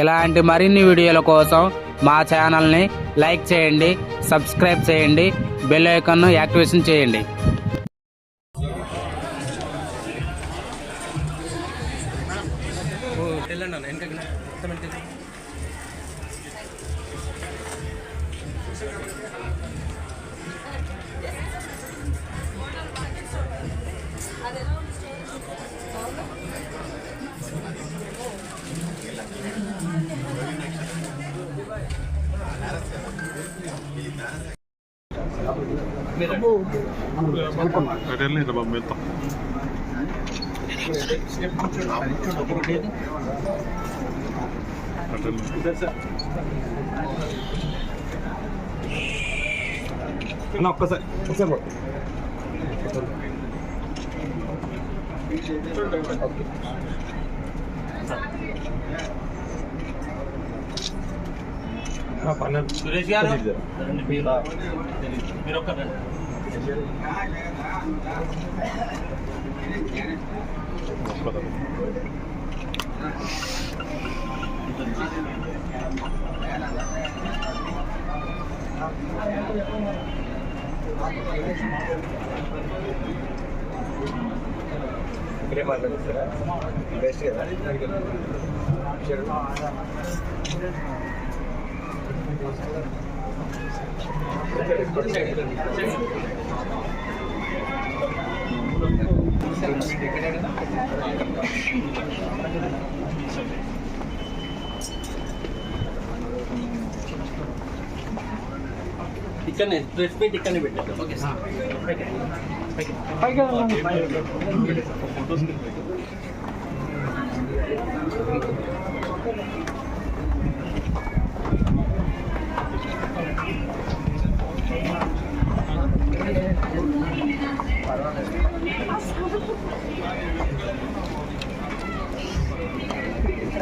ఇలాంటి మరిన్ని వీడియోల కోసం మా ఛానల్ని లైక్ చేయండి సబ్స్క్రైబ్ చేయండి బెల్ ఐకాన్ను యాక్టివేషన్ చేయండి. Adelante, la bombeta. అన్న ఒక్కసారి ఒకసారి పట్టు. ఆ, పన్నెండు. సురేష్ గారు ఇది జర. మీరు ఒక్క ఇక్కడే మాట్లాడిస్తారా బెస్ట్ కదా ఇక్కడనే ప్రెస్ మీట్ ఇక్కడనే పెట్టారు ఓకే సార్.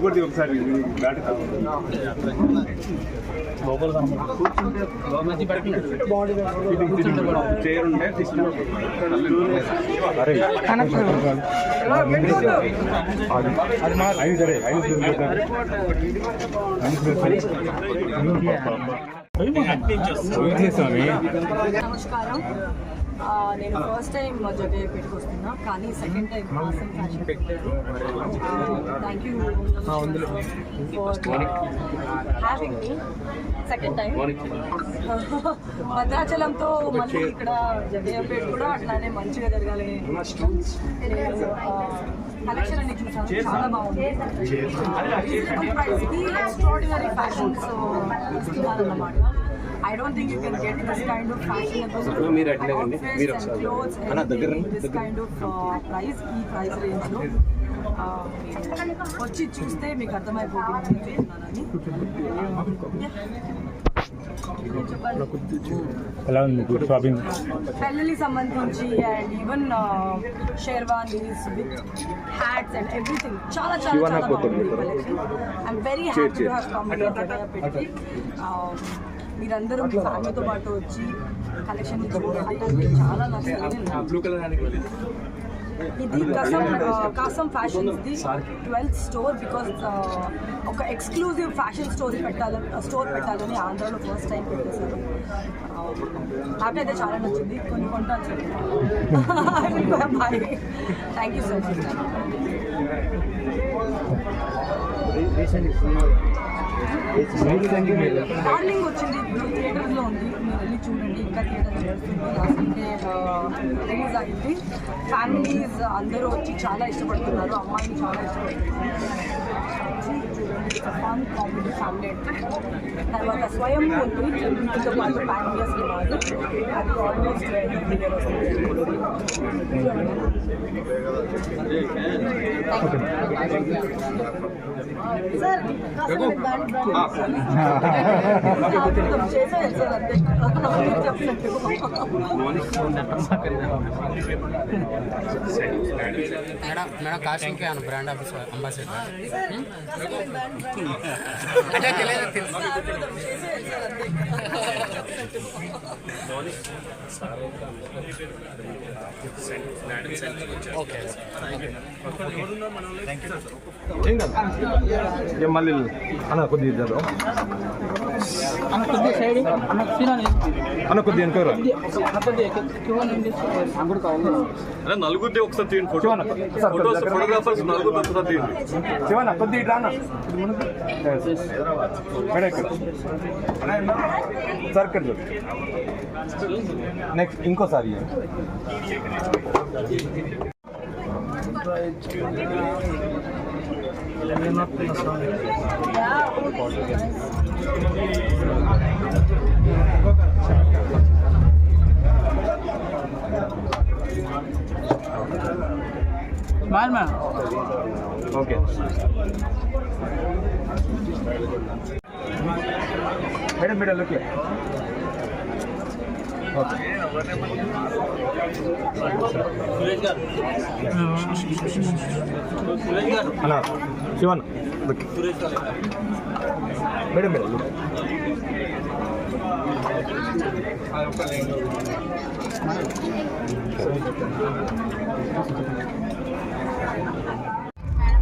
కూడా ఒకసారి బ్యాట్ చైర్ नमस्कार నేను ఫస్ట్ టైం జగయ్యపేటకు వస్తున్నా కానీ సెకండ్ టైం మాసం fashion thank you for having me second time భద్రాచలంతో మళ్ళీ ఇక్కడ జగయ్యపేట కూడా అట్లానే మంచిగా జరగాలని నేను కలెక్షన్ అని చూసాను చాలా బాగుంది. రీజనబుల్ ప్రైస్కి extraordinary fashions ఇస్తున్నారన్నమాట. I don't think you can get this kind of fashionable మీరు అట్లేదండి. మీరు ఒకసారి. అన్న, దగ్గర దిస్. కైండ్ ఆఫ్ ప్రైస్ ఈ ప్రైస్ రేంజ్లో వచ్చి చూస్తే మీకు అర్థమైపోతుంది ఎలా ఉంది గుడ్ షాపింగ్ పెళ్ళికి సంబంధించి and even sherwanis with hats and everything చాలా చాలా చాలా. బాగుంది collection I'm very happy to have come పెట్టి మీరందరూ మీ ఫ్యామిలీతో పాటు వచ్చి కలెక్షన్ చూడండి చాలా నచ్చింది. బ్లూ కలర్ ఇది కసం Kasam fashions the twelfth store because ఒక ఎక్స్క్లూజివ్ ఫ్యాషన్ స్టోర్ పెట్టాలని స్టోర్ పెట్టాలని ఆంధ్రాలో ఫస్ట్ టైం పెట్టేశారు. నాకైతే చాలా నచ్చింది. కొన్ని కొంటాను. Bye thank you so much Darling వచ్చింది. థియేటర్లో ఉంది. మీరు వెళ్ళి చూడండి. ఇంకా థియేటర్ రిలీజ్ అయింది. ఫ్యామిలీస్ అందరూ వచ్చి చాలా ఇష్టపడుతున్నారు. అమ్మాయిని చాలా ఇష్టపడుతున్నారు. ఫన్ కామెడీ ఫ్యామిలీ తర్వాత స్వయం ఉంది వీటితో పాటు ప్యాన్ సినిమాలు అది ఆల్మోస్ట్ సార్ చేసేది సార్ అంతే. చెప్పినట్టు మేడం మేడం ఏమైనా బ్రాండ్ ఆఫీసర్ అంబాసిడర్ అంటే తెలియదు తెలుసు ఓకే ఏం మళ్ళీ అన్న కొద్దిగా ఇద్దాం అన్న కొద్దిగా వెనకరా అరే నలుగురిది ఒకసారి తీయండి ఫోటో. ఫోటోగ్రాఫర్స్ నలుగురిది ఒకసారి తీయండి. శివన్న కొద్దిగా ఇట్లా అన్న మేడం ఇక్కడ సార్ ఇక్కడ చూడు నెక్స్ట్ ఇంకోసారి ఇవ్వండి. Smile Madam okay madam madam okay okay Suresh garu Suresh garu అన్న శివన్ ఓకే సురేష్ గారు మేడం మేడం look.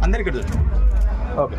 అందరు ఇక్కడ చూడు. ఓకే